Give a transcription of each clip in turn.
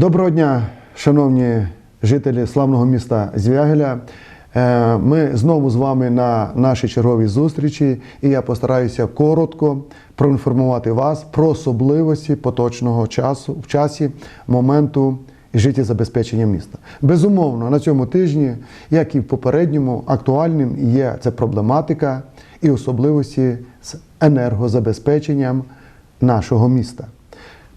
Доброго дня, шановні жителі славного міста Звягеля. Е, Ми знову з вами на нашій черговій зустрічі, і я постараюся коротко проінформувати вас про особливості поточного часу в часі моменту життєзабезпечення міста. Безумовно, на цьому тижні, як і в попередньому, актуальним є ця проблематика і особливості з енергозабезпеченням нашого міста.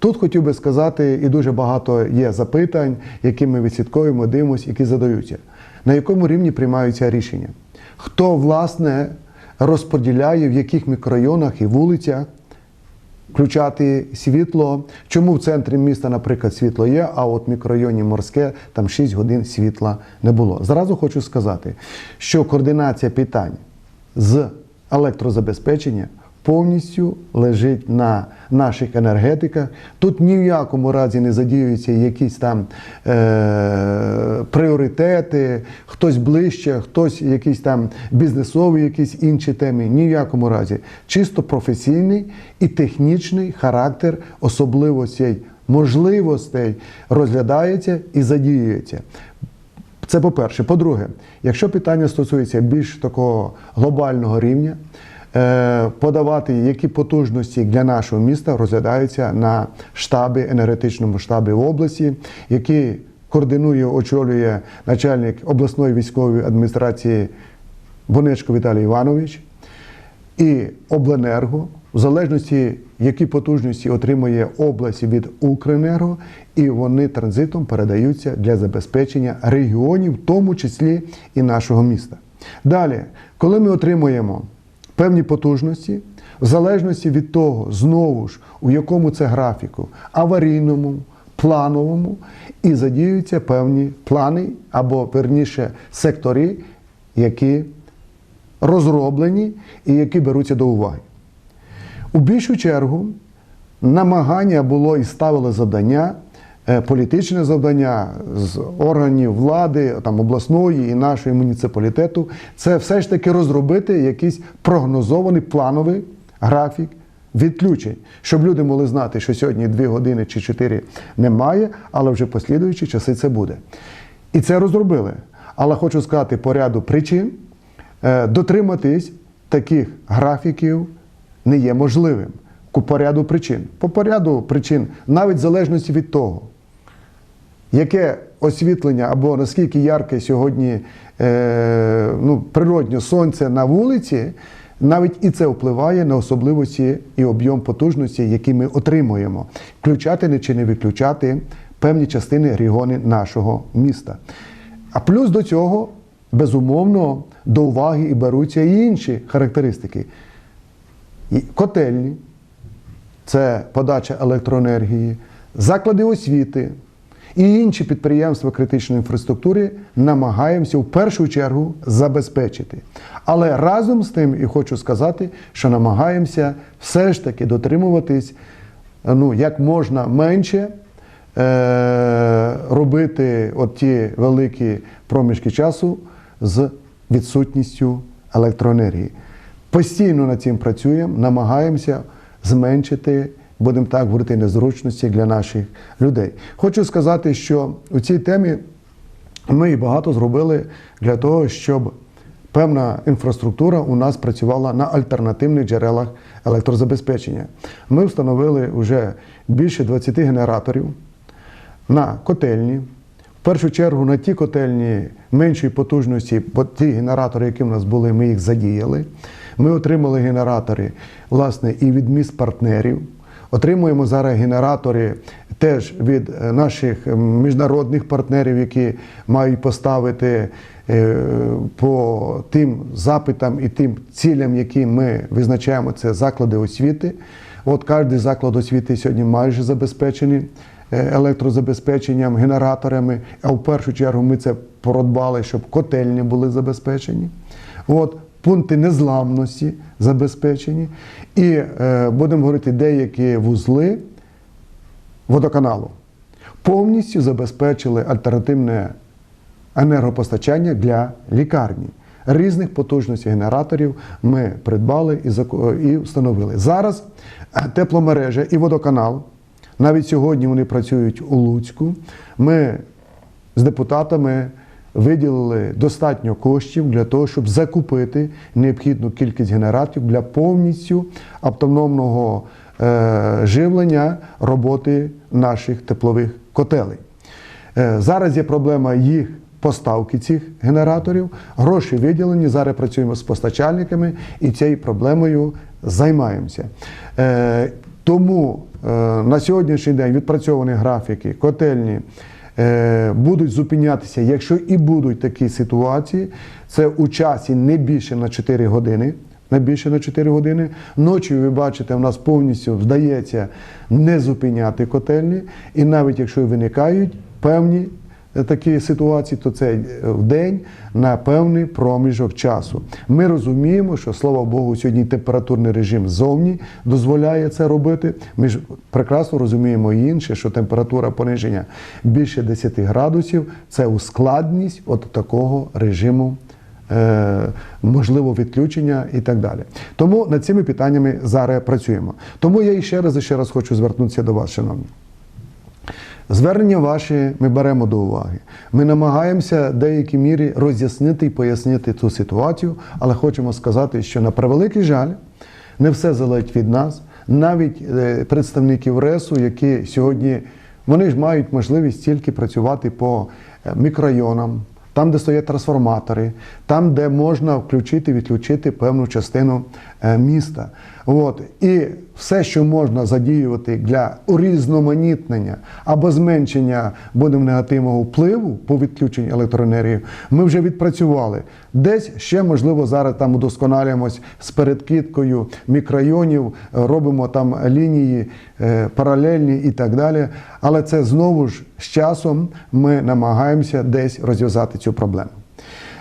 Тут хотів би сказати, і дуже багато є запитань, які ми відслідковуємо, дивимося, які задаються. На якому рівні приймаються рішення? Хто, власне, розподіляє, в яких мікрорайонах і вулицях включати світло? Чому в центрі міста, наприклад, світло є, а от в мікрорайоні Морське там 6 годин світла не було? Зразу хочу сказати, що координація питань з електрозабезпечення повністю лежить на наших енергетиках. Тут ні в якому разі не задіюються якісь там е- пріоритети, хтось ближче, хтось якісь там бізнесові, якісь інші теми. Ні в якому разі. Чисто професійний і технічний характер особливостей, можливостей розглядається і задіюється. Це по-перше. По-друге, якщо питання стосується більш такого глобального рівня, подавати які потужності для нашого міста розглядаються на штабі, енергетичному штабі в області, які координує, очолює начальник обласної військової адміністрації Бонечко Віталій Іванович і обленерго, в залежності, які потужності отримує область від Укренерго, і вони транзитом передаються для забезпечення регіонів, в тому числі і нашого міста. Далі, коли ми отримуємо певні потужності, в залежності від того, знову ж у якому це графіку, аварійному, плановому, і задіюються певні плани або верніше сектори, які розроблені і які беруться до уваги. У більшу чергу намагання було і ставили завдання, політичне завдання з органів влади, там обласної і нашої муніципалітету, це все ж таки розробити якийсь прогнозований плановий графік відключень, щоб люди могли знати, що сьогодні 2 години чи 4 немає, але вже послідуючі часи це буде. І це розробили. Але хочу сказати по ряду причин, е, дотриматись таких графіків не є можливим. По ряду причин. По ряду причин, навіть в залежності від того, яке освітлення або наскільки ярке сьогодні е, ну, природньо сонце на вулиці, навіть і це впливає на особливості і об'єм потужності, які ми отримуємо, включати не чи не виключати певні частини регіони нашого міста. А плюс до цього, безумовно, до уваги і беруться і інші характеристики. Котельні, це подача електроенергії, заклади освіти і інші підприємства критичної інфраструктури намагаємося в першу чергу забезпечити. Але разом з тим і хочу сказати, що намагаємося все ж таки дотримуватись ну, як можна менше. е, Робити от ті великі проміжки часу з відсутністю електроенергії. Постійно над цим працюємо, намагаємося зменшити, будемо так говорити, незручності для наших людей. Хочу сказати, що у цій темі ми багато зробили для того, щоб певна інфраструктура у нас працювала на альтернативних джерелах електрозабезпечення. Ми встановили вже більше 20 генераторів на котельні. В першу чергу на ті котельні меншої потужності, бо ті генератори, які в нас були, ми їх задіяли. Ми отримали генератори власне, і від міст партнерів. Отримуємо зараз генератори теж від е, наших міжнародних партнерів, які мають поставити е, по тим запитам і тим цілям, які ми визначаємо, це заклади освіти. От кожен заклад освіти сьогодні майже забезпечений е, електрозабезпеченням, генераторами. А в першу чергу ми це продбали, щоб котельні були забезпечені. От пункти незламності забезпечені. І е, будемо говорити, деякі вузли водоканалу повністю забезпечили альтернативне енергопостачання для лікарні. Різних потужностей генераторів ми придбали і і встановили. Зараз е, тепломережа і водоканал Навіть сьогодні вони працюють у Луцьку. Ми з депутатами виділили достатньо коштів для того, щоб закупити необхідну кількість генераторів для повністю автономного е, живлення роботи наших теплових котелей. Е, Зараз є проблема їх поставки цих генераторів. Гроші виділені. Зараз працюємо з постачальниками і цією проблемою займаємося. Е, Тому на сьогоднішній день відпрацьовані графіки, котельні будуть зупинятися, якщо і будуть такі ситуації, це у часі не більше на 4 години. Не більше на 4 години. Ночі, ви бачите, в нас повністю вдається не зупиняти котельні. І навіть якщо виникають певні е, такі ситуації, то це е, в день на певний проміжок часу. Ми розуміємо, що слава Богу, сьогодні температурний режим ззовні дозволяє це робити. Ми ж прекрасно розуміємо і інше, що температура пониження більше 10 градусів це ускладність от такого режиму. е, Можливо, відключення і так далі. Тому над цими питаннями зараз працюємо. Тому я ще раз і ще раз хочу звернутися до вас, шановні. Звернення ваші ми беремо до уваги. Ми намагаємося в деякій мірі роз'яснити і пояснити цю ситуацію, але хочемо сказати, що на превеликий жаль, не все залежить від нас. Навіть е, представників РЕСу, які сьогодні вони ж мають можливість тільки працювати по е, мікрорайонам, там, де стоять трансформатори, там, де можна включити, відключити певну частину е, міста. От. І все, що можна задіювати для урізноманітнення або зменшення будемо негативного впливу по відключенню електроенергії, ми вже відпрацювали. Десь ще, можливо, зараз там удосконалюємось з передкидкою мікрорайонів, робимо там лінії е, паралельні і так далі. Але це знову ж з часом ми намагаємося десь розв'язати цю проблему.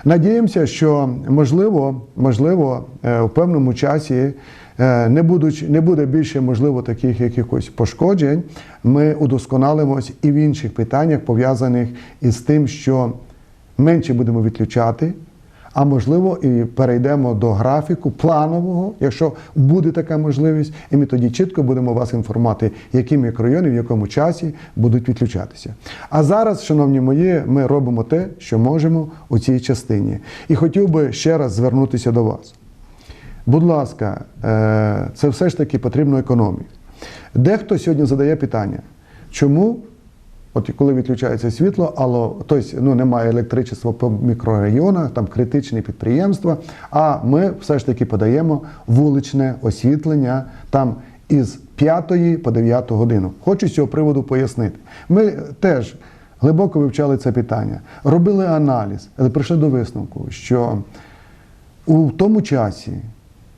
Надіємося, що можливо, можливо, е, в певному часі е, не, будуть, не буде більше можливо таких якихось пошкоджень. Ми удосконалимось і в інших питаннях, пов'язаних із тим, що менше будемо відключати. А можливо, і перейдемо до графіку планового, якщо буде така можливість, і ми тоді чітко будемо вас інформувати, які мікрорайони в якому часі будуть відключатися. А зараз, шановні мої, ми робимо те, що можемо у цій частині. І хотів би ще раз звернутися до вас. Будь ласка, е, це все ж таки потрібно економії. Дехто сьогодні задає питання, чому От коли відключається світло, але тобто, ну, немає електричества по мікрорайонах, там критичні підприємства. А ми все ж таки подаємо вуличне освітлення там із 5 по 9 годину. Хочу з цього приводу пояснити. Ми теж глибоко вивчали це питання, робили аналіз, але прийшли до висновку, що у тому часі,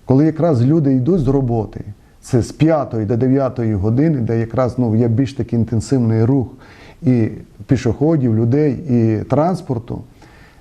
коли якраз люди йдуть з роботи, це з 5 до 9 години, де якраз ну, є більш такий інтенсивний рух і пішоходів, людей, і транспорту.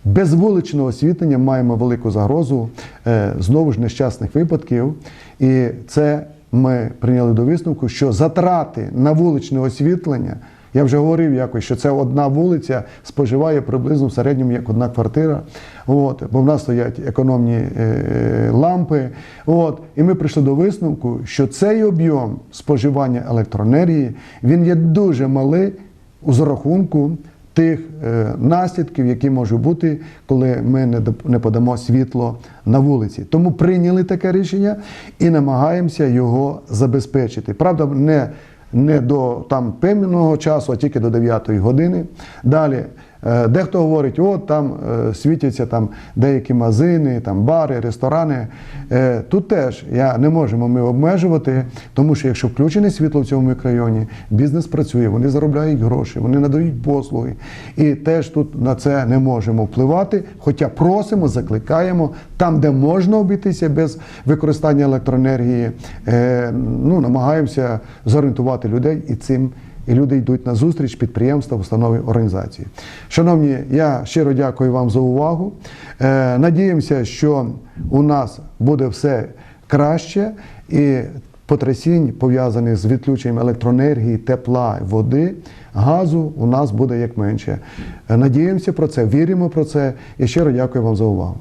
Без вуличного освітлення маємо велику загрозу е, знову ж нещасних випадків. І це ми прийняли до висновку, що затрати на вуличне освітлення, я вже говорив якось, що це одна вулиця споживає приблизно в середньому як одна квартира. От, бо в нас стоять економні е, лампи. От, і ми прийшли до висновку, що цей об'єм споживання електроенергії він є дуже малий у зарахунку тих е, наслідків, які можуть бути, коли ми не подамо світло на вулиці. Тому прийняли таке рішення і намагаємося його забезпечити. Правда, не, не до там певного часу, а тільки до 9 години. Далі. Е, Дехто говорить, от там е, світяться там деякі магазини, там бари, ресторани. Е, Тут теж я не можемо ми обмежувати, тому що якщо включене світло в цьому мікрорайоні, бізнес працює, вони заробляють гроші, вони надають послуги. І теж тут на це не можемо впливати. Хоча просимо, закликаємо там, де можна обійтися без використання електроенергії, ну, намагаємося зорієнтувати людей і цим. І люди йдуть на зустріч підприємства, установи, організації. Шановні, я щиро дякую вам за увагу. Е, надіємося, що у нас буде все краще і потрясінь, пов'язаних з відключенням електроенергії, тепла, води, газу, у нас буде як менше. Е, Надіємося про це, віримо про це і щиро дякую вам за увагу.